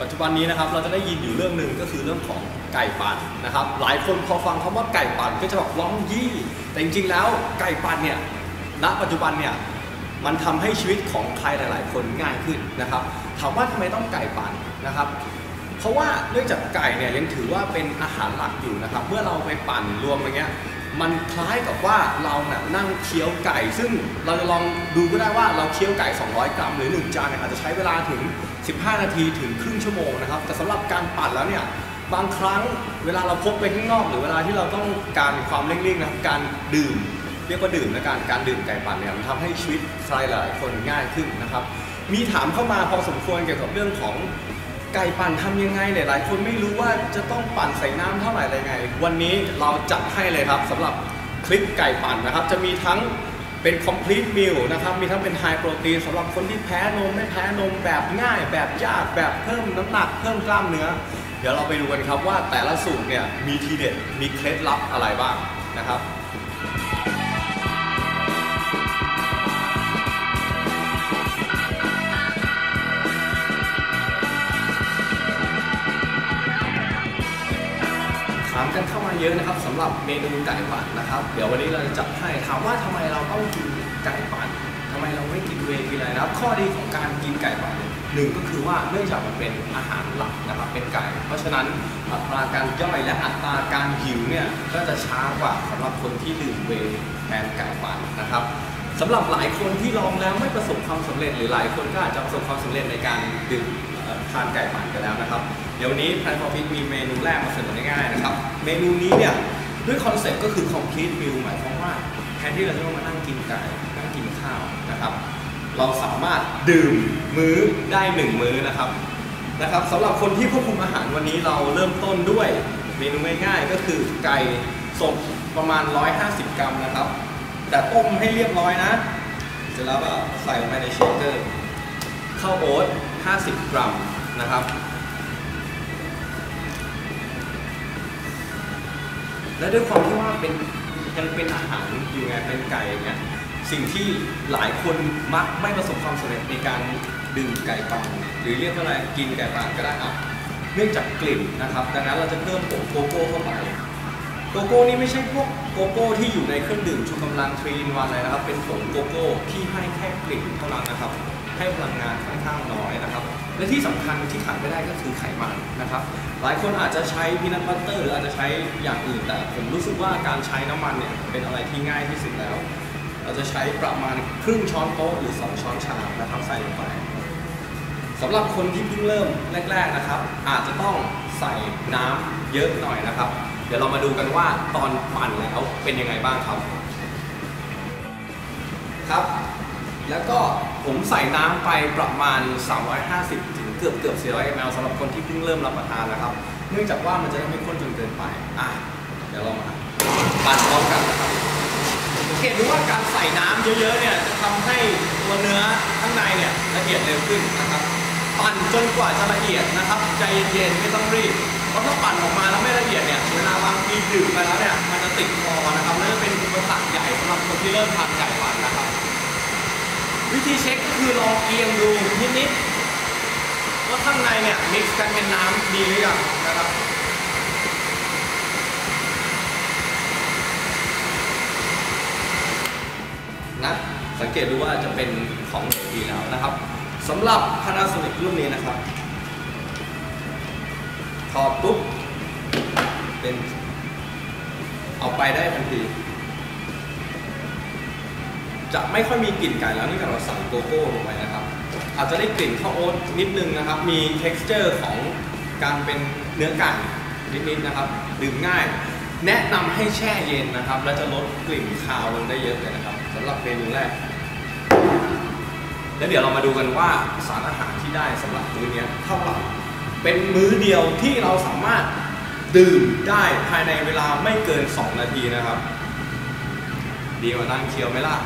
ปัจจุบันนี้นะครับเราจะได้ยินอยู่เรื่องหนึ่งก็คือเรื่องของไก่ปั่นนะครับ หลายคนพอฟังคำว่าไก่ปั่นก็จะแบบร้องยี่ แต่จริงๆแล้วไก่ปั่นเนี่ยณปัจจุบันเนี่ยมันทำให้ชีวิตของใครหลาย ๆ คนง่ายขึ้นนะครับถามว่าทำไมต้องไก่ปั่นนะครับ เพราะว่าเนื่องจากไก่เนี่ยยังถือว่าเป็นอาหารหลักอยู่นะครับ เมื่อเราไปปั่นรวมอย่างเงี้ย มันคล้ายกับว่าเราเนี่ยนั่งเคี้ยวไก่ ซึ่งเราจะลองดูก็ได้ว่าเราเคี้ยวไก่ 200 กรัม หรือ 1 จานเนี่ยอาจจะใช้เวลาถึง 15 นาทีถึงครึ่งชั่วโมงนะครับ แต่สำหรับการปั่นแล้วเนี่ยบางครั้งเวลาเราพกไปข้างนอก หรือเวลาที่เราต้องการความเร่งๆนะครับการดื่ม เรียกว่าดื่มและการการดื่มไก่ปั่นเนี่ยมันทำให้ชีวิตใครหลายคนง่ายขึ้นนะครับมีถามเข้ามาพอสมควรเกี่ยวกับเรื่องของ ไก่ปั่นทำยังไงเนี่ยหลายคนไม่รู้ว่าจะต้องปั่นใส่น้ำเท่าไหร่อะไรไง วันนี้เราจัดให้เลยครับสำหรับคลิปไก่ปั่นนะครับ จะมีทั้งเป็น complete meal นะครับ มีทั้งเป็น high protein สำหรับคนที่แพ้นมไม่แพ้นมแบบง่าย แบบยากแบบเพิ่มน้ำหนักเพิ่มกล้ามเนื้อ เดี๋ยวเราไปดูกันครับว่าแต่ละสูตรเนี่ยมีทีเด็ดมีเคล็ดลับอะไรบ้างนะครับ กันเข้ามาเยอะนะครับสำหรับเมนูไก่ปั่นนะครับ เดี๋ยววันนี้เราจะจัดให้ถามว่าทำไมเราต้องกินไก่ปั่นทำไมเราไม่กินเวกินอะไรนะครับ ข้อดีของการกินไก่ปั่นหนึ่งก็คือว่าเนื่องจากมันเป็นอาหารหลักนะครับเป็นไก่ เพราะฉะนั้นอัตราการย่อยและอัตราการหิวเนี่ยก็จะช้ากว่าสำหรับคนที่ดื่มเวแทนไก่ปั่นนะครับสำหรับหลายคนที่ลองแล้วไม่ประสบความสำเร็จ หรือหลายคนก็อาจจะประสบความสำเร็จในการดื่มทานไก่ปั่นกันแล้วนะครับ เดี๋ยววนนี้แพลนฟอร์ฟิตมีเมนูแรกมาเสนอง่ายๆนะครับ เมนูนี้เนี่ยด้วยคอนเซ็ปต์ก็คือ complete meal หมายความว่าแทนที่เราจะต้องมานั่งกินไก่นั่งกินข้าวนะครับ เราสามารถดื่มมื้อได้หนึ่งมื้อนะครับนะครับสำหรับคนที่ควบคุมอาหารวันนี้เราเริ่มต้นด้วยเมนูง่ายๆ ก็คือไก่สดประมาณ 150 กรัมนะครับ แต่ต้มให้เรียบร้อยนะเสร็จแล้วก็ใส่ลงไปในเชคเกอร์ข้าวโอ๊ต50 กรัมนะครับ และด้วยความที่ว่าเป็นยังเป็นอาหารอยู่ไงเป็นไก่ไงสิ่งที่หลายคนมักไม่ประสบความสำเร็จในการดื่มไก่ปั่นหรือเรียกว่าอะไรกินไก่ปั่นก็ได้อะเนื่องจากกลิ่นนะครับ ดังนั้นเราจะเพิ่มผงโกโก้เข้าไปโกโก้นี่ไม่ใช่พวกโกโก้ที่อยู่ในเครื่องดื่มชูกำลังทรีนวันอะไรนะครับ เป็นผงโกโก้ที่ให้แค่กลิ่นเท่านั้นนะครับ ให้พลังงานค่อนข้างน้อยนะครับ และที่สำคัญที่ขาดไม่ได้ก็คือไขมันนะครับ หลายคนอาจจะใช้พีนัทบัตเตอร์หรืออาจจะใช้อย่างอื่น แต่ผมรู้สึกว่าการใช้น้ำมันเนี่ยเป็นอะไรที่ง่ายที่สุดแล้ว เราจะใช้ประมาณครึ่งช้อนโต๊ะหรือ 2 ช้อนชานะครับใส่ลงไปสำหรับคนที่เพิ่งเริ่มแรก ๆนะครับ อาจจะต้องใส่น้ำเยอะหน่อยนะครับ เดี๋ยวเรามาดูกันว่าตอนปั่นแล้วเป็นยังไงบ้างครับ ครับ แล้วก็ผมใส่น้ำไปประมาณ 350 ถึงเกือบเกือบ400 ml สำหรับคนที่เพิ่งเริ่มรับประทานนะครับ เนื่องจากว่ามันจะไม่ข้นจนเกินไปอะเดี๋ยวเรามาปั่นพร้อมกันนะครับสังเกตดูว่าการใส่น้ำเยอะๆเนี่ยจะทำให้ตัวเนื้อข้างในเนี่ยละเอียดเร็วขึ้นนะครับปั่นจนกว่าจะละเอียดนะครับ ใจเย็นๆไม่ต้องรีบเพราะถ้าปั่นออกมาแล้วไม่ละเอียดเนี่ยเวลาบางทีดื่มไปแล้วเนี่ยมันจะติดคอนะครับและจะเป็นอุปสรรคใหญ่สำหรับคนที่เริ่มทานไก่ วิธีเช็คก็คือลองเอียงดูนิดๆว่าข้างในเนี่ยมิกซ์กันเป็นน้ำดีหรือยังนะครับนะสังเกตดูว่าจะเป็นของเหลวดีแล้วนะครับสำหรับ Panasonic รุ่นนี้นะครับถอดปุ๊บเป็นเอาไปได้ทันที จะไม่ค่อยมีกลิ่นไก่แล้วนื่องจาเราใส่โกโก้ลงไปนะครับ อาจจะได้กลิ่นข้าวโอ๊ตนิดนึงนะครับ มี texture ของการเป็นเนื้อไก่นิดๆนะครับ ดื่มง่าย แนะนำให้แช่เย็นนะครับ และจะลดกลิ่นคาวลงได้เยอะเลยนะครับสำหรับเมนูแรก แล้วเดี๋ยวเรามาดูกันว่าสารอาหารที่ได้สำหรับมื้อเนี้ยเท่าไหร่เป็นมื้อเดียวที่เราสามารถดื่มได้ภายในเวลาไม่เกิน 2 นาทีนะครับ ดีกว่านั่งเคี้ยวไหมล่ะ